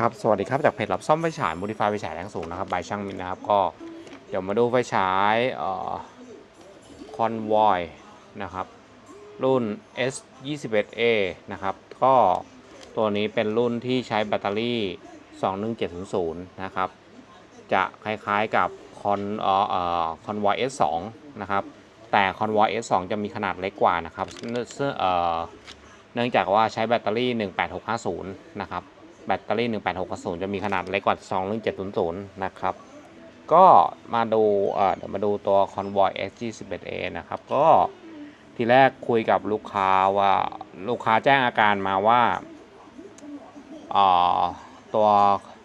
ครับ สวัสดีครับ จากเพจรับซ่อมไฟฉาย Modify ไฟฉายแรงสูงนะครับบายช่างมินนะครับ ก็เดี๋ยวมาดูไฟฉายเอ่อ Convoy นะครับ รุ่น S 2 1 A นะครับ ก็ตัวนี้เป็นรุ่นที่ใช้แบตเตอรี่ 21700 นะครับ จะคล้ายๆกับ Con เอ่อเอ่อ Convoy S 2นะครับ แต่ Convoy S 2จะมีขนาดเล็กกว่านะครับเอ่อเนื่องจากว่าใช้แบตเตอรี่ 18650 นะครับ แบตเตอรี่ 18600จะมีขนาดเล็กกว่า21700 นะครับ ก็มาดูเดี๋ยวมาดูตัว Convoy SG11A นะครับ ก็ทีแรกคุยกับลูกค้าว่าลูกค้าแจ้งอาการมาว่าตัว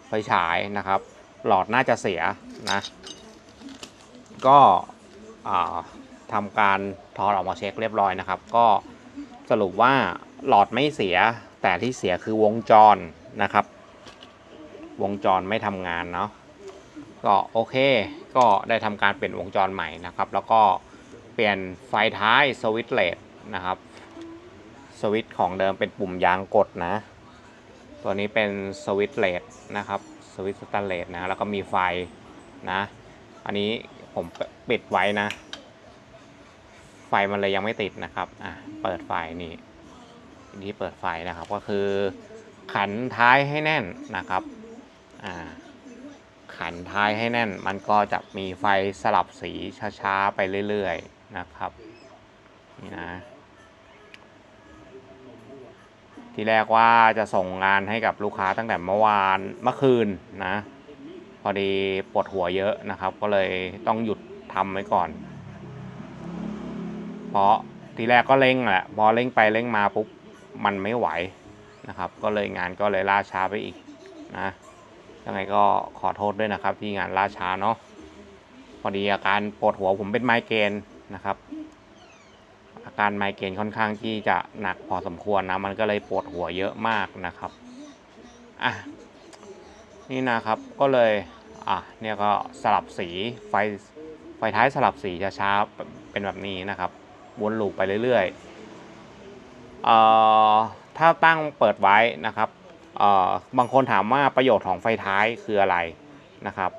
ไฟฉายนะครับ หลอดน่าจะเสียนะ ก็ทำการถอดออกมาเช็คเรียบร้อยนะครับ ก็สรุปว่าหลอดไม่เสีย แต่ที่เสียคือวงจรนะครับ วงจรไม่ทำงานเนาะก็โอเค ก็ได้ทำการเปลี่ยนวงจรใหม่นะครับ แล้วก็เปลี่ยนไฟท้ายสวิตช์เลดนะครับสวิตช์ของเดิมเป็นปุ่มยางกดนะ ตัวนี้เป็นสวิตช์เลดนะครับสวิตช์สแตนเลสนะแล้วก็มีไฟนะ อันนี้ผมปิดไว้นะ ไฟมันเลยยังไม่ติดนะครับอะเปิดไฟนี่ ที่เปิดไฟนะครับก็คือ ขันท้ายให้แน่นนะครับขันท้ายให้แน่น มันก็จะมีไฟสลับสีช้าๆ ไปเรื่อยๆนะครับนี่นะทีแรกว่าจะส่งงานให้กับลูกค้าตั้งแต่เมื่อวานเมื่อคืนนะพอดีปวดหัวเยอะนะครับ ก็เลยต้องหยุดทำไว้ก่อน เพราะทีแรกก็เร่งแหละพอเร่งไปเร่งมาปุ๊บ มันไม่ไหวนะครับ ก็เลยงานก็เลยล่าช้าไปอีกนะยังไงก็ขอโทษด้วยนะครับ ที่งานล่าช้าเนาะพอดีอาการปวดหัวผมเป็นไมเกรนนะครับ อาการไมเกรนค่อนข้างที่จะหนักพอสมควรนะมันก็เลยปวดหัวเยอะมากนะครับอะนี่นะครับก็เลยอะเนี่ยก็สลับสีไฟไฟท้ายสลับสีช้าๆเป็นแบบนี้นะครับวนลูปไปเรื่อยๆ ถ้าตั้งเปิดไว้นะครับบางคนถามว่าประโยชน์ของไฟท้ายคืออะไรนะครับ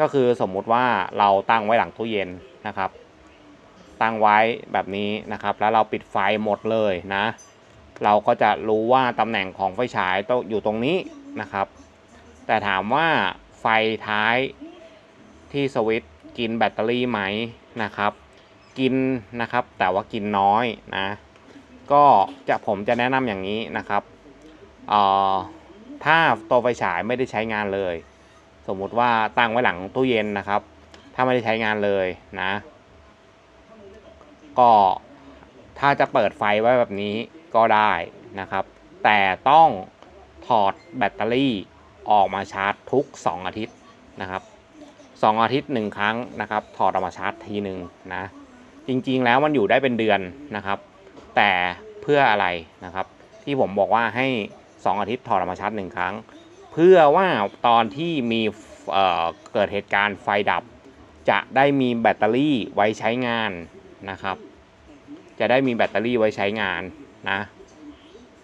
ก็คือสมมุติว่าเราตั้งไว้หลังตู้เย็นนะครับ ตั้งไว้แบบนี้นะครับ แล้วเราปิดไฟหมดเลยนะ เราก็จะรู้ว่าตำแหน่งของไฟฉายต้องอยู่ตรงนี้นะครับ แต่ถามว่าไฟท้ายที่สวิตช์กินแบตเตอรี่ไหมนะครับ กินนะครับแต่ว่ากินน้อยนะ ก็จะผมจะแนะนำอย่างนี้นะครับออถ้าตัวไฟฉายไม่ได้ใช้งานเลย สมมุติว่าตั้งไว้หลังตู้เย็นนะครับ ถ้าไม่ได้ใช้งานเลยนะ ก็ถ้าจะเปิดไฟไว้แบบนี้ก็ได้นะครับ แต่ต้องถอดแบตเตอรี่ออกมาชาร์จทุก 2 อาทิตย์นะครับ 2 อาทิตย์ 1 ครั้งนะครับ ถอดออกมาชาร์จทีหนึ่งนะ จริงๆแล้วมันอยู่ได้เป็นเดือนนะครับ แต่เพื่ออะไรนะครับ ที่ผมบอกว่าให้ 2 อาทิตย์ถอดออกมาชาร์จหนึ่งครั้ง เพื่อว่าตอนที่มีเเกิดเหตุการณ์ไฟดับ จะได้มีแบตเตอรี่ไว้ใช้งานนะครับ จะได้มีแบตเตอรี่ไว้ใช้งานนะ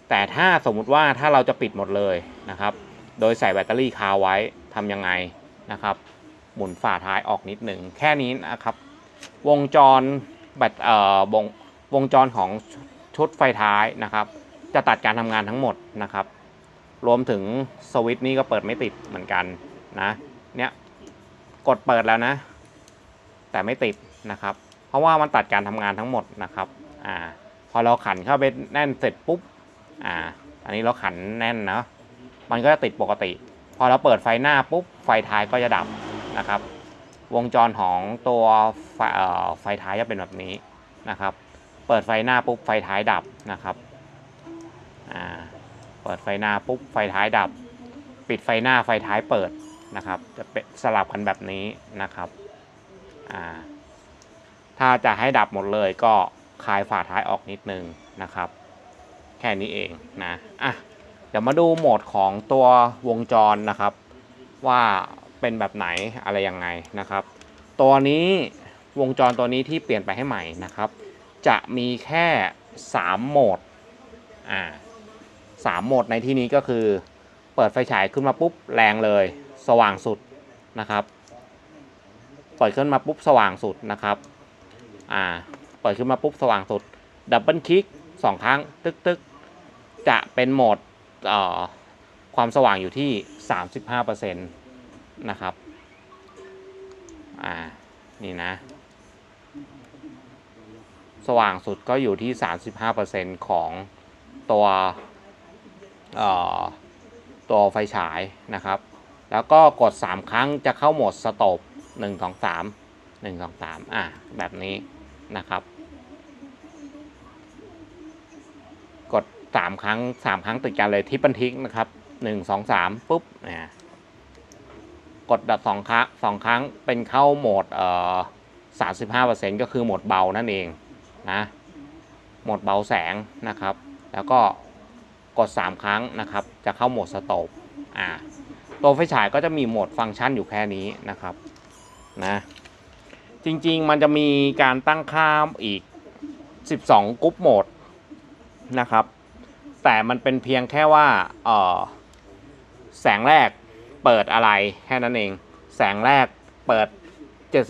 แต่ถ้าสมมุติว่าถ้าเราจะปิดหมดเลยนะครับ โดยใส่แบตเตอรี่คาไว้ทำยังไงนะครับ หมุนฝาท้ายออกนิดหนึ่งแค่นี้นะครับ วงจรแบตเอ่อวง วงจรของชุดไฟท้ายนะครับ จะตัดการทำงานทั้งหมดนะครับ รวมถึงสวิตช์นี่ก็เปิดไม่ติดเหมือนกันนะเนี่ยกดเปิดแล้วนะ แต่ไม่ติดนะครับ เพราะว่ามันตัดการทำงานทั้งหมดนะครับอ่าพอเราขันเข้าไปแน่นเสร็จปุ๊บอ่าอันนี้เราขันแน่นเนาะมันก็จะติดปกติ พอเราเปิดไฟหน้าปุ๊บไฟท้ายก็จะดับนะครับ วงจรของตัวไฟไฟท้ายจะเป็นแบบนี้นะครับ ปิดไฟหน้าปุ๊บไฟท้ายดับนะครับอ่าเปิดไฟหน้าปุ๊บไฟท้ายดับ ปิดไฟหน้าไฟท้ายเปิดนะครับ จะเป็นสลับกันแบบนี้นะครับอ่าถ้าจะให้ดับหมดเลยก็คลายฝาท้ายออกนิดนึงนะครับ แค่นี้เองนะอะเดี๋ยวมาดูโหมดของตัววงจรนะครับ ว่าเป็นแบบไหนอะไรยังไงนะครับ ตัวนี้วงจรตัวนี้ที่เปลี่ยนไปให้ใหม่นะครับ จะมีแค่ 3 โหมด อ่าสามโหมดในที่นี้ก็คือ เปิดไฟฉายขึ้นมาปุ๊บแรงเลย สว่างสุดนะครับ เปิดขึ้นมาปุ๊บสว่างสุดนะครับ อ่า เปิดขึ้นมาปุ๊บสว่างสุด ดับเบิลคลิกสองครั้ง ตึกตึกจะเป็นโหมดเอ่อความสว่างอยู่ที่ 35%นะครับ อ่า นี่นะ สว่างสุดก็อยู่ที่ 35%ของตัวเอ่อตัวไฟฉายนะครับ แล้วก็กด 3 ครั้งจะเข้าโหมดสโตป1 2 3 1 2 3อะแบบนี้นะครับ กด 3 ครั้ง 3 ครั้งติดกันเลยทิปเปิลทิกนะครับ 1 2 3 ปุ๊บอะกดดับสองครั้งสองครั้งเป็นเข้าโหมดเอ่อ35%ก็คือโหมดเบานั่นเอง นะโหมดเบาแสงนะครับ แล้วก็กด 3 ครั้งนะครับ จะเข้าโหมดสโตปอ่าตัวไฟฉายก็จะมีโหมดฟังก์ชันอยู่แค่นี้นะครับนะจริงๆมันจะมีการตั้งค่าอีก 12กรุ๊ปโหมดนะครับ แต่มันเป็นเพียงแค่ว่าเออแสงแรกเปิดอะไรแค่นั้นเอง แสงแรกเปิด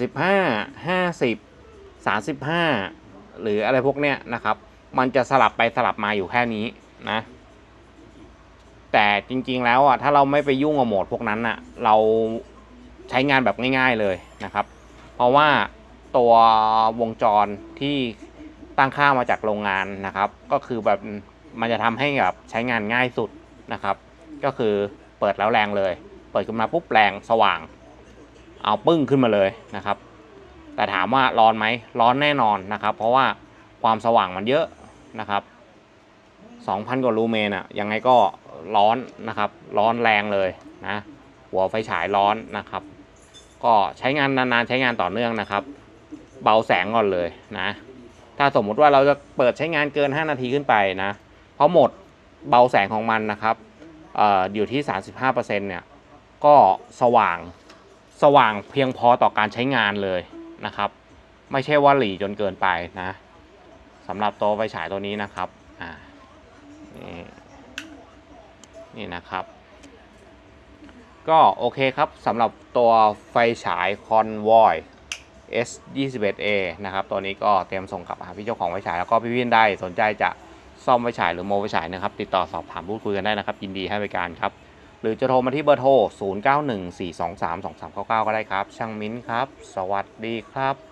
75 50 35 หรืออะไรพวกเนี้ยนะครับ มันจะสลับไปสลับมาอยู่แค่นี้นะ แต่จริงๆแล้วอะถ้าเราไม่ไปยุ่งกับโหมดพวกนั้นอะเราใช้งานแบบง่ายๆเลยนะครับ เพราะว่าตัววงจรที่ตั้งค่ามาจากโรงงานนะครับ ก็คือแบบมันจะทำให้แบบใช้งานง่ายสุดนะครับ ก็คือเปิดแล้วแรงเลย เปิดขึ้นมาปุ๊บแรงสว่าง เอาปึ้งขึ้นมาเลยนะครับ แต่ถามว่าร้อนไหมร้อนแน่นอนนะครับ เพราะว่าความสว่างมันเยอะนะครับ2,000กว่าลูเมนอะยังไงก็ร้อนนะครับ ร้อนแรงเลยนะหัวไฟฉายร้อนนะครับ ก็ใช้งานนานๆใช้งานต่อเนื่องนะครับ เบาแสงก่อนเลยนะ ถ้าสมมุติว่าเราจะเปิดใช้งานเกิน 5 นาทีขึ้นไปนะ เพราะหมดเบาแสงของมันนะครับเอออยู่ที่ 35%เนี่ยก็สว่างสว่างเพียงพอต่อการใช้งานเลย นะครับ ไม่ใช่ว่าหลีจนเกินไปนะสำหรับตัวไฟฉายตัวนี้นะครับอ่านี่นี่นะครับ ก็โอเคครับสำหรับตัวไฟฉาย Convoy S 2 1 A นะครับ ตัวนี้ก็เตรียมส่งกลับหาพี่เจ้าของไฟฉายแล้วก็พี่วินได้สนใจจะซ่อมไฟฉายหรือโมไฟฉายนะครับ ติดต่อสอบถามพูดคุยกันได้นะครับ ยินดีให้บริการครับ หรือจะโทรมาที่เบอร์โทร 0914232399 ก็ได้ครับ ช่างมิ้นครับ สวัสดีครับ